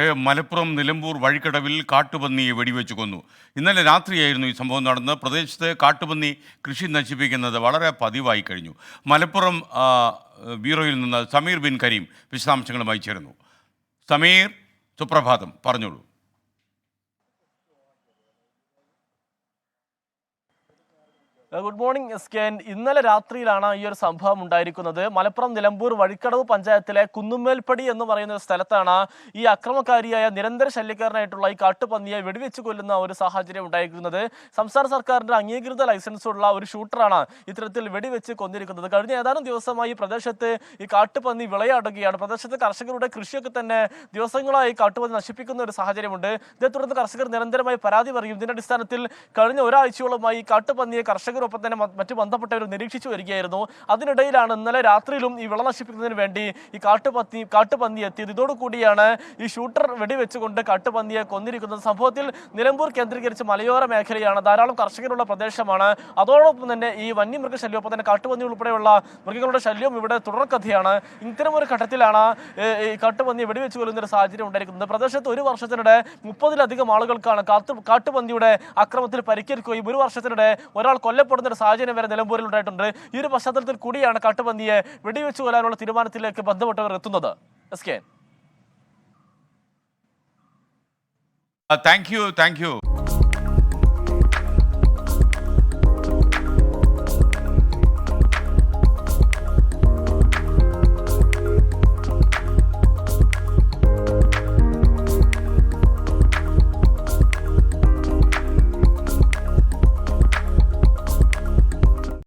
മലപ്പുറം നിലമ്പൂർ വഴിക്കടവിൽ കാട്ടുപന്നിയെ വെടിവെച്ച് കൊന്നു. ഇന്നലെ രാത്രിയായിരുന്നു ഈ സംഭവം നടന്നത്. പ്രദേശത്ത് കാട്ടുപന്നി കൃഷി നശിപ്പിക്കുന്നത് വളരെ പതിവായി കഴിഞ്ഞു. മലപ്പുറം ബ്യൂറോയിൽ നിന്ന് സമീർ ബിൻ കരീം വിശദാംശങ്ങളുമായി ചേരുന്നു. സമീർ സുപ്രഭാതം പറഞ്ഞോളൂ. Good morning S K. ഇന്നലെ രാത്രിയിലാണ് ഈ ഒരു സംഭവം ഉണ്ടായിരിക്കുന്നത്. മലപ്പുറം നിലമ്പൂർ വഴിക്കടവ് പഞ്ചായത്തിലെ കുന്നുമേൽപ്പടി എന്ന് പറയുന്ന ഒരു സ്ഥലത്താണ് ഈ അക്രമകാരിയായ നിരന്തര ശല്യക്കാരനായിട്ടുള്ള ഈ കാട്ടുപന്നിയെ വെടിവെച്ച് കൊല്ലുന്ന ഒരു സാഹചര്യം ഉണ്ടായിരിക്കുന്നത്. സംസ്ഥാന സർക്കാരിന്റെ അംഗീകൃത ലൈസൻസുള്ള ഒരു ഷൂട്ടറാണ് ഇത്തരത്തിൽ വെടിവെച്ച് കൊന്നിരിക്കുന്നത്. കഴിഞ്ഞ ഏതാനും ദിവസമായി പ്രദേശത്ത് ഈ കാട്ടുപന്നി വിളയാടുകയാണ്. പ്രദേശത്തെ കർഷകരുടെ കൃഷിയൊക്കെ തന്നെ ദിവസങ്ങളായി കാട്ടുപന്നി നശിപ്പിക്കുന്ന ഒരു സാഹചര്യമുണ്ട്. ഇതേ തുടർന്ന് കർഷകർ നിരന്തരമായി പരാതി പറയും. ഇതിന്റെ അടിസ്ഥാനത്തിൽ കഴിഞ്ഞ ഒരാഴ്ചയോളമായി കാട്ടുപന്നിയെ കാട്ടുപന്നിയെ കർഷകരൊപ്പം തന്നെ മറ്റ് ബന്ധപ്പെട്ടവർ നിരീക്ഷിച്ചു വരികയായിരുന്നു. അതിനിടയിലാണ് ഇന്നലെ രാത്രിയിലും ഈ വിള നശിപ്പിക്കുന്നതിന് വേണ്ടി ഈ കാട്ടുപന്നി കാട്ടുപന്നി എത്തിയത്. ഇതോടുകൂടിയാണ് ഈ ഷൂട്ടർ വെടിവെച്ചുകൊണ്ട് കാട്ടുപന്നിയെ കൊന്നിരിക്കുന്നത്. സംഭവത്തിൽ നിലമ്പൂർ കേന്ദ്രീകരിച്ച് മലയോര മേഖലയാണ്. ധാരാളം കർഷകരുള്ള പ്രദേശമാണ്. അതോടൊപ്പം തന്നെ ഈ വന്യമൃഗ ശല്യം ഒപ്പം തന്നെ കാട്ടുപന്നി ഉൾപ്പെടെയുള്ള മൃഗങ്ങളുടെ ശല്യം ഇവിടെ തുടർക്കഥയാണ്. ഇത്തരം ഒരു ഘട്ടത്തിലാണ് ഈ കാട്ടുപന്നി വെടിവെച്ച് കൊല്ലുന്ന ഒരു സാഹചര്യം ഉണ്ടായിരിക്കുന്നത്. പ്രദേശത്ത് ഒരു വർഷത്തിനിടെ മുപ്പതിലധികം ആളുകൾക്കാണ് കാട്ടു കാട്ടുപന്നിയുടെ അക്രമത്തിൽ പരിക്കേൽക്കുകയും ഒരു വർഷത്തിനിടെ ഒരാൾ കൊല്ലപ്പെടുന്ന ഒരു സാഹചര്യം വരെ നിലമ്പൂരിൽ ഉണ്ടായിട്ടുണ്ട്. ഈ ഒരു പശ്ചാത്തലത്തിൽ കൂടിയാണ് കാട്ടുപന്നിയെ വെടിവെച്ചു കൊല്ലാനുള്ള തീരുമാനത്തിലേക്ക് ബന്ധപ്പെട്ടവർ എത്തുന്നത്. S K thank you thank you